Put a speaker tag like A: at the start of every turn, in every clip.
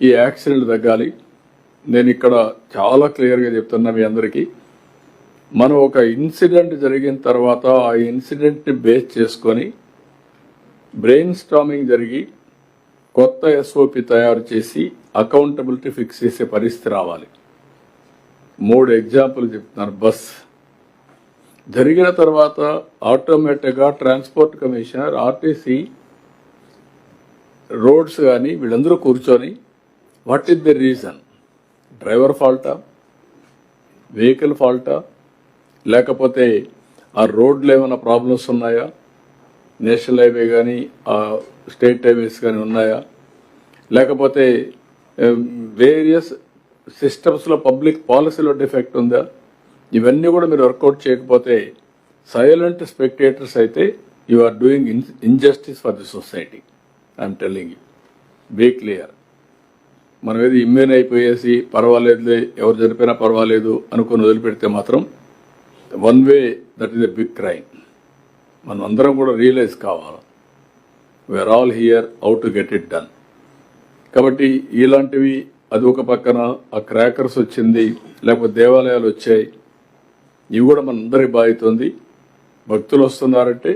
A: ఈ యాక్సిడెంట్ తగ్గాలి. నేను ఇక్కడ చాలా క్లియర్గా చెప్తున్నా మీ అందరికీ. మనం ఒక ఇన్సిడెంట్ జరిగిన తర్వాత ఆ ఇన్సిడెంట్ని బేస్ చేసుకొని బ్రెయిన్ స్టామింగ్ జరిగి కొత్త ఎస్ఓపి తయారు చేసి అకౌంటబిలిటీ ఫిక్స్ చేసే పరిస్థితి రావాలి. మూడు ఎగ్జాంపుల్ చెప్తున్నారు బస్. జరిగిన తర్వాత ఆటోమేటిక్గా ట్రాన్స్పోర్ట్ కమిషనర్ ఆర్టీసీ రోడ్స్ కానీ వీళ్ళందరూ కూర్చొని what is the reason driver ఫాల్టా vehicle ఫాల్టా లేకపోతే ఆ రోడ్లు ఏమైనా ప్రాబ్లమ్స్ ఉన్నాయా? నేషనల్ హైవే కానీ ఆ స్టేట్ హైవేస్ కానీ ఉన్నాయా? లేకపోతే వేరియస్ సిస్టమ్స్లో పబ్లిక్ పాలసీలో డిఫెక్ట్ ఉందా? ఇవన్నీ కూడా మీరు వర్కౌట్ చేయకపోతే సైలెంట్ స్పెక్టేటర్స్ అయితే you are doing injustice for the society I'm telling you be clear మనం ఏది ఇమ్యూన్ అయిపోయేసి పర్వాలేదులే ఎవరు చనిపోయినా పర్వాలేదు అనుకుని వదిలిపెడితే మాత్రం one way that is a big crime మనం అందరం కూడా రియలైజ్ కావాలి. We are all here how to get it done కాబట్టి ఇలాంటివి అది ఒక పక్కన ఆ క్రాకర్స్ వచ్చింది లేకపోతే దేవాలయాలు వచ్చాయి ఇవి కూడా మనందరి బాధితుంది. భక్తులు వస్తున్నారంటే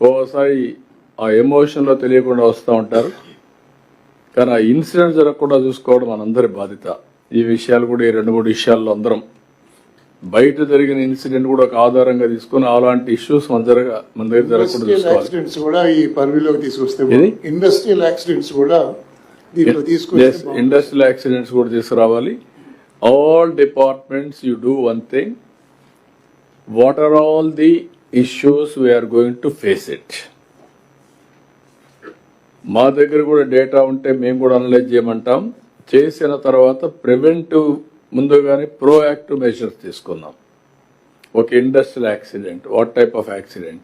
A: ఓసారి ఆ ఎమోషన్లో తెలియకుండా వస్తూ ఉంటారు. కానీ ఆ ఇన్సిడెంట్ జరగకుండా చూసుకోవడం మనందరి బాధ్యత. ఈ విషయాలు కూడా ఈ రెండు మూడు విషయాల్లో అందరం. బయట జరిగిన ఇన్సిడెంట్ కూడా ఒక ఆధారంగా తీసుకుని అలాంటి ఇష్యూస్ మన జరగ మన దగ్గర జరగకుండా
B: యాక్సిడెంట్స్ కూడా ఈ తీసుకొస్తే? ఇండస్ట్రియల్ యాక్సిడెంట్స్ కూడా
A: ఇండస్ట్రియల్ యాక్సిడెంట్స్ కూడా తీసుకురావాలి. All departments you do one thing what are all the issues we are going to face it మా దగ్గర కూడా డేటా ఉంటే మేము కూడా అనలైజ్ చేయమంటాం. చేసిన తర్వాత ప్రివెంటివ్ ముందుగానే ప్రోయాక్టివ్ మెజర్స్ తీసుకుందాం. ఒక industrial accident what type of accident.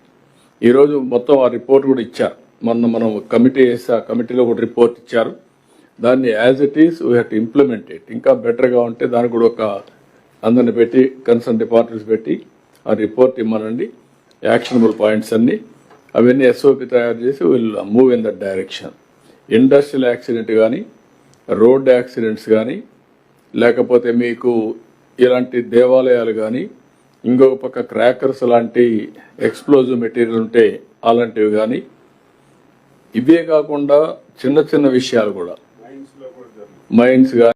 A: ఈరోజు మొత్తం ఆ రిపోర్ట్ కూడా ఇచ్చారు. మొన్న మనం కమిటీ వేసి ఆ కమిటీలో కూడా రిపోర్ట్ ఇచ్చారు. దాన్ని as it is we have to implement it ఇంకా బెటర్గా ఉంటే దానికి కూడా ఒక అందరిని పెట్టి కన్సర్న్ డిపార్ట్మెంట్స్ పెట్టి ఆ రిపోర్ట్ ఇమ్మనండి. యాక్షనబుల్ పాయింట్స్ అన్ని. అవన్నీ ఎస్ఓపి తయారు చేసి will move in that direction industrial accident కానీ రోడ్ యాక్సిడెంట్స్ కానీ లేకపోతే మీకు ఇలాంటి దేవాలయాలు కానీ ఇంకొక పక్క క్రాకర్స్ లాంటి ఎక్స్ప్లోజివ్ మెటీరియల్ ఉంటే అలాంటివి కానీ ఇవే కాకుండా చిన్న చిన్న విషయాలు కూడా. మైన్స్ కానీ